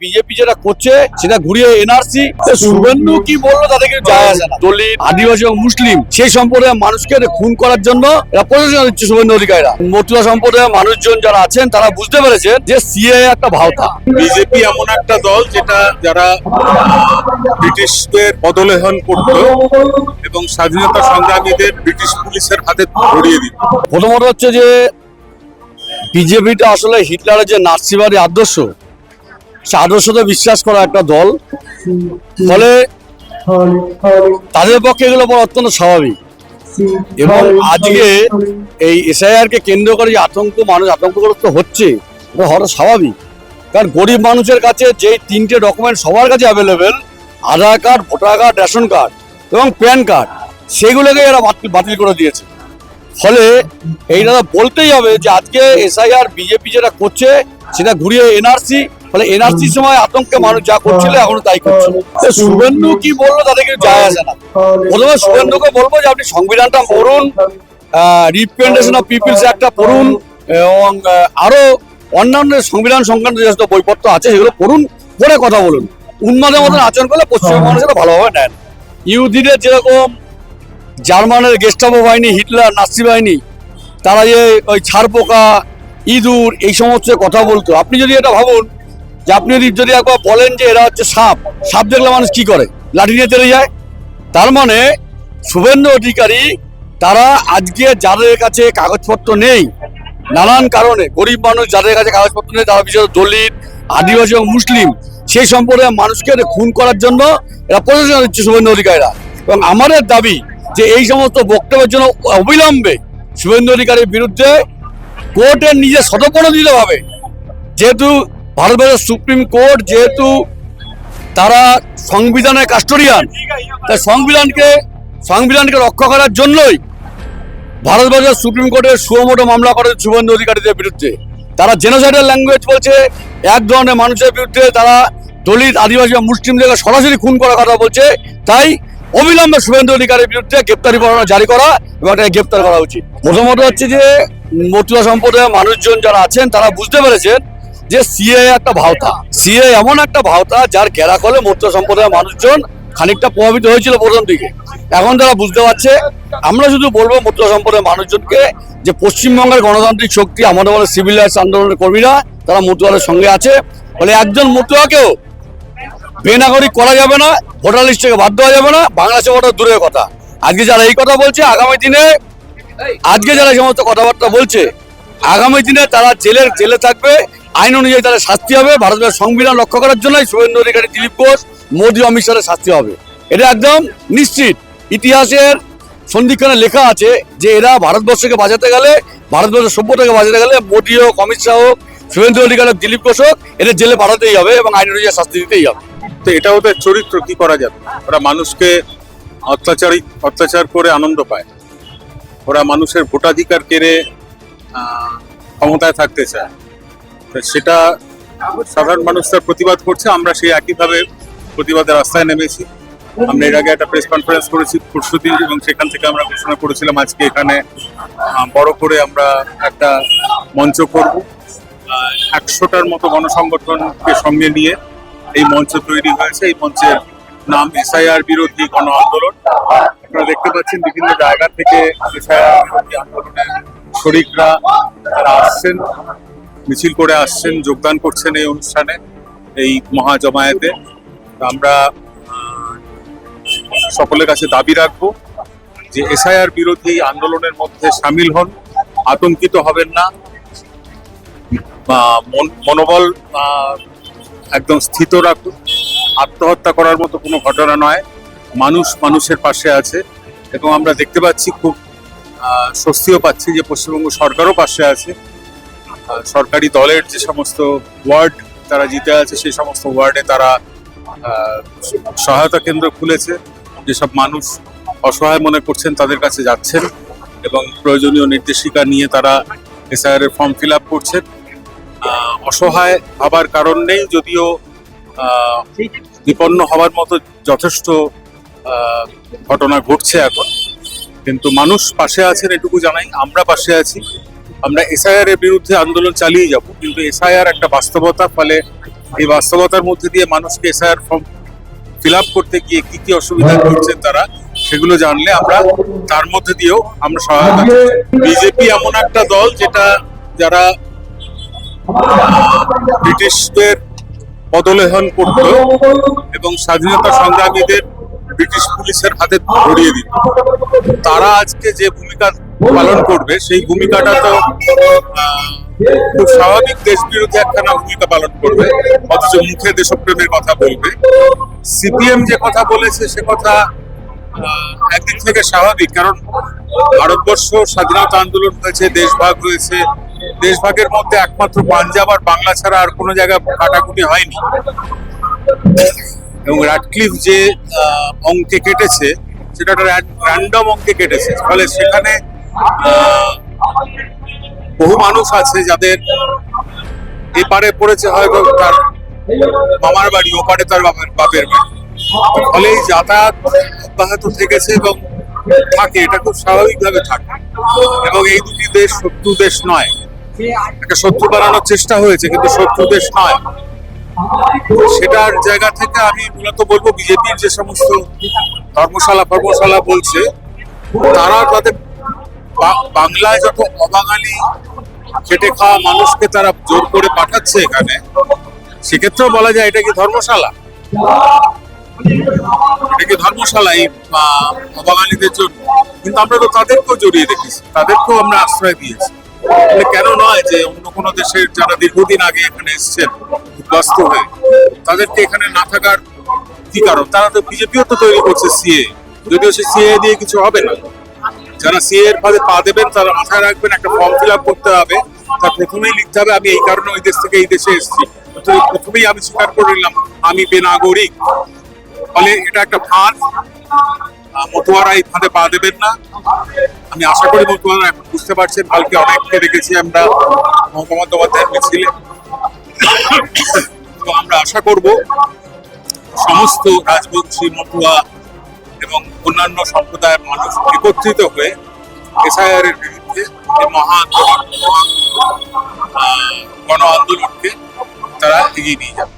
BJP যেটা করছে সেটা ঘুরিয়ে এনআরসি শুভেন্দু কি বলল তাদেরকে যায় আসে না। দলিত আদিবাসী এবং মুসলিম সেই সম্প্রদায়ের মানুষকে খুন করার জন্য এরা দিচ্ছে শুভেন্দু অধিকারীরা। মতুয়া সম্প্রদায়ের মানুষজন যারা আছেন তারা বুঝতে পেরেছে যে সিএ একটা ভাওতা। বিজেপি এমন একটা দল যেটা যারা ব্রিটিশদের পদলেহন করত এবং স্বাধীনতা সংগ্রামীদের ব্রিটিশ পুলিশের হাতে ধরিয়ে দিত। প্রথমত হচ্ছে যে বিজেপিটা আসলে হিটলারের যে নাৎসিবাদী আদর্শ আদর্শতে বিশ্বাস করা একটা দল। ফলে তাদের পক্ষে এগুলো অত্যন্ত স্বাভাবিক। এবং আজকে এই এসআইআর কে কেন্দ্র করে যে আতঙ্ক, মানুষ আতঙ্কগ্রস্ত হচ্ছে, এটা হওয়াটা স্বাভাবিক। কারণ গরিব মানুষের কাছে যে তিনটে ডকুমেন্ট সবার কাছে available Aadhaar card, voter card, ration card এবং প্যান কার্ড সেগুলোকে এরা বাতিল করে দিয়েছে। ফলে এইটা বলতেই হবে যে আজকে এসআইআর, বিজেপি যেটা করছে, সেটা ঘুরিয়ে এনআরসি ফলে এনআরসির সময় আতঙ্কে মানুষ যা করছিল এখনও তাই করছে তো শুভেন্দু কি বলল তাতে কিছু যায় আসে না। প্রথমে শুভেন্দুকে বলব যে আপনি সংবিধানটা পড়ুন রিপ্রেজেন্টেশন অফ পিপলস একটা পড়ুন এবং আরও অন্যান্য সংবিধান সংক্রান্ত যে বইপত্র আছে সেগুলো পড়ুন পড়ে কথা বলুন। উন্মাদের মতন আচরণ করলে পশ্চিমবঙ্গ মানুষ এটা ভালোভাবে নেন। ইহুদিদের যেরকম জার্মানের গেস্টাপো বাহিনী হিটলার নাসি বাহিনী তারা যে ওই ছারপোকা ইঁদুর এই সমস্ত কথা বলতো। আপনি যদি এটা ভাবুন যে আপনি যদি একবার বলেন যে এরা হচ্ছে সাপ সাপ দেখলে মানুষ কি করে? লাঠি নিয়ে চলে যায়। তার মানে শুভেন্দু অধিকারী, তারা আজকে যাদের কাছে কাগজপত্র নেই, নানান কারণে, গরিব মানুষ যাদের কাছে কাগজপত্র নেই, তারা বিশেষত দলিত, আদিবাসী এবং মুসলিম, সেই সম্প্রদায়ের মানুষকে খুন করার জন্য এরা প্রশাসন দিচ্ছে শুভেন্দু অধিকারীরা। এবং আমাদের দাবি যে এই সমস্ত বক্তব্যের জন্য অবিলম্বে শুভেন্দু অধিকারীর বিরুদ্ধে কোর্টের নিজে স্বতঃপ্রণোদিত হবে। যেহেতু ভারতবর্ষের সুপ্রিম কোর্ট যেহেতু তারা সংবিধানের কাস্টোডিয়ান, তাই সংবিধানকে সংবিধানকে রক্ষা করার জন্যই ভারতবর্ষের সুপ্রিম কোর্টের সুমোটো মামলা করে শুভেন্দু অধিকারীদের বিরুদ্ধে। তারা জেনোসাইডাল ল্যাঙ্গুয়েজ বলছে, এক ধরনের মানুষের বিরুদ্ধে তারা দলিত, আদিবাসী বা মুসলিমদেরকে সরাসরি খুন করার কথা বলছে। তাই অবিলম্বে শুভেন্দু অধিকারের বিরুদ্ধে গ্রেপ্তারি পরোয়ানা জারি করা এবং তাকে গ্রেপ্তার করা উচিত। প্রথমত হচ্ছে যে মতুয়া সম্প্রদায়ের মানুষজন যারা আছেন, তারা বুঝতে পেরেছেন যে সিএ একটা ভাওতা। সিএ এমন একটা ভাওতা যার ঘেরা কলে মতুয়া সম্প্রদায়ের মানুষজন খানিকটা প্রভাবিত হয়েছিল প্রথম দিকে। এখন তারা বুঝতে পারছে, আমরা শুধু বলব মতুয়া সম্প্রদায়ের মানুষজনকে যে পশ্চিমবঙ্গের গণতান্ত্রিক শক্তি, আমাদের বলে সিভিল রাইটস আন্দোলনের কর্মীরা, তারা মতুয়াদের সঙ্গে আছে। ফলে একজন মতুয়াকেও বেনাগরিক করা যাবে না, ভোটার লিস্ট থেকে বাদ দেওয়া যাবে না, বাংলাদেশে ভোটার দূরের কথা। আজকে যারা এই কথা বলছে, আগামী দিনে, আজকে যারা এই সমস্ত কথাবার্তা বলছে, আগামী দিনে তারা জেলের, জেলে থাকবে আইন অনুযায়ী তাদের শাস্তি হবে, ভারতের সংবিধান লক্ষ্য করার জন্যই শুভেন্দু অধিকারী দিলীপ ঘোষ, মোদী অমিত শাহের শাস্তি হবে। এটা একদম নিশ্চিত। ইতিহাসের সন্ধিক্ষণে লেখা আছে যে এরা ভারতবর্ষকে বাঁচাতে গেলে, ভারতবর্ষের সভ্যতাকে বাঁচাতে গেলে মোদী হোক, অমিত শাহ হোক, শুভেন্দু অধিকারী হোক, দিলীপ ঘোষ হোক, এদের জেলে পাঠাতেই হবে এবং আইন অনুযায়ী শাস্তি দিতেই হবে। তো এটা ওদের চরিত্র, কি করা যাবে? ওরা মানুষকে অত্যাচারী অত্যাচার করে আনন্দ পায়। ওরা মানুষের ভোটাধিকার কেড়ে ক্ষমতায় থাকতে চায়। সেটা সাধারণ মানুষ তার প্রতিবাদ করছে, আমরা সেই একইভাবে প্রতিবাদের রাস্তায় নেমেছি। আমরা এর আগে একটা প্রেস কনফারেন্স করেছি পরশুদিন এবং সেখান থেকে আমরা ঘোষণা করেছিলাম, আজকে এখানে বড় করে আমরা একটা মঞ্চ করব। একশোটার মতো গণসংগঠনকে সঙ্গে নিয়ে এই মঞ্চ তৈরি হয়েছে। এই মঞ্চের নাম এসআইআর বিরোধী গণ আন্দোলন। আপনারা দেখতে পাচ্ছেন বিভিন্ন জায়গা থেকে এসআইআর বিরোধী আন্দোলনের শরিকরা তারা আসছেন। মিছিল করে আসছেন, যোগদান করছেন এই অনুষ্ঠানে, এই মহা জমায়েতে আমরা সকলের কাছে দাবি রাখব যে এসআইআর বিরোধী আন্দোলনের মধ্যে সামিল হন, আতঙ্কিত হবেন না মন- মনোবল একদম স্থিত রাখুন। আত্মহত্যা করার মতো কোনো ঘটনা নয়, মানুষ মানুষের পাশে আছে। এবং আমরা দেখতে পাচ্ছি খুব স্বস্তিও পাচ্ছি যে পশ্চিমবঙ্গ সরকারও পাশে আছে। সরকারি দলের যে সমস্ত ওয়ার্ড তারা জিতে আছে, সেই সমস্ত ওয়ার্ডে তারা সহায়তা কেন্দ্র খুলেছে। যেসব মানুষ অসহায় মনে করছেন তাদের কাছে যাচ্ছেন এবং প্রয়োজনীয় নির্দেশিকা নিয়ে তারা এসআইআর এর ফর্ম ফিল আপ করছেন। অসহায় হবার কারণ নেই, যদিও বিপন্ন হওয়ার মতো যথেষ্ট ঘটনা ঘটছে এখন। কিন্তু মানুষ পাশে আছেন এটুকু জানাই, আমরা পাশে আছি। আমরা এসআইআর এর বিরুদ্ধে আন্দোলন চালিয়ে যাব, কিন্তু এসআইআর একটা বাস্তবতা ফলে এই বাস্তবতার মধ্যে দিয়ে মানুষকে এসআইআর ফর্ম ফিল আপ করতে গিয়ে কি কি অসুবিধা করছেন তারা, সেগুলো জানলে আমরা তার মধ্যে দিয়েও আমরা সহায়তা বিজেপি এমন একটা দল যেটা যারা ব্রিটিশদের পদলেহন করত এবং স্বাধীনতা সংগ্রামীদের ব্রিটিশ পুলিশের হাতে ধরিয়ে দিত। তারা আজকে যে ভূমিকা পালন করবে, সেই ভূমিকাটা তো খুব স্বাভাবিক দেশ বিরোধী একখানা ভূমিকা পালন করবে, অথচ মুখে দেশপ্রেমের কথা বলবে। সিপিএম যে কথা বলেছে, সে কথা একদিক থেকে স্বাভাবিক, কারণ ভারতবর্ষ স্বাধীনতা আন্দোলন হয়েছে, দেশভাগ হয়েছে, দেশভাগের মধ্যে একমাত্র পাঞ্জাব আর বাংলা ছাড়া আর কোনো জায়গায় কাটাকুটি হয়নি। এবং রাডক্লিফ যে অঙ্কে কেটেছে, সেটা একটা র্যান্ডম অঙ্কে কেটেছে, ফলে সেখানে বহু মানুষ আছে যাদের এপারে পড়েছে হয়তো তার মামার বাড়ি, ওপারে তার বাপের বাপের বাড়ি। ফলে এই যাতায়াত অব্যাহত থেকেছে এবং থাকে, এটা খুব স্বাভাবিকভাবে থাকে। এবং এই দুটি দেশ শত্রু দেশ নয়। একটা শত্রু বানানোর চেষ্টা হয়েছে, কিন্তু শত্রু দেশ নয়। সেটার জায়গা থেকে আমি মূলত বলব, বিজেপির যে সমস্ত ধর্মশালা ফর্মশালা বলছে, তারা তাদের বাংলায় যত অবাঙালি খেটে খাওয়া মানুষকে তারা জোর করে পাঠাচ্ছে এখানে, সেক্ষেত্রেও বলা যায় এটা কি ধর্মশালা? এটা কি ধর্মশালা এই অবাঙালিদের জন্য? কিন্তু আমরা তো তাদেরকেও জড়িয়ে রেখেছি, তাদেরকেও আমরা আশ্রয় দিয়েছি। কেন নয় যে অন্য কোনো দেশের যারা দীর্ঘদিন আগে এখানে এসেছেন, উদ্বাস্ত হয়ে, তাদেরকে এখানে না থাকার কি কারণ? তারা তো বিজেপিও তো তৈরি করছে, সিএ। যদিও সে সিএ দিয়ে কিছু হবে না। যারা সিএ এর ফাঁদে পা দেবেন, তারা মাথায় রাখবেন, একটা ফর্ম ফিল আপ করতে হবে। তা প্রথমেই লিখতে হবে, আমি এই কারণে ওই দেশ থেকে এই দেশে এসেছি। তো প্রথমেই আমি স্বীকার করে নিলাম, আমি বেনাগরিক। ফলে এটা একটা ফাঁদ। মতুয়ারা এই ফাঁদে পা দেবেন না। আমি আশা করি মতুয়ারা এখন বুঝতে পারছেন, কালকে অনেককে দেখেছি আমরা মমতা বন্দ্যোপাধ্যায়ের মিছিলে। তো আমরা আশা করব, সমস্ত রাজবংশী মতুয়া এবং অন্যান্য সম্প্রদায়ের মানুষ একত্রিত হয়ে এসআইআর এর বিরুদ্ধে মহা আন্দোলন গণ আন্দোলনকে তারা এগিয়ে নিয়ে যাবে।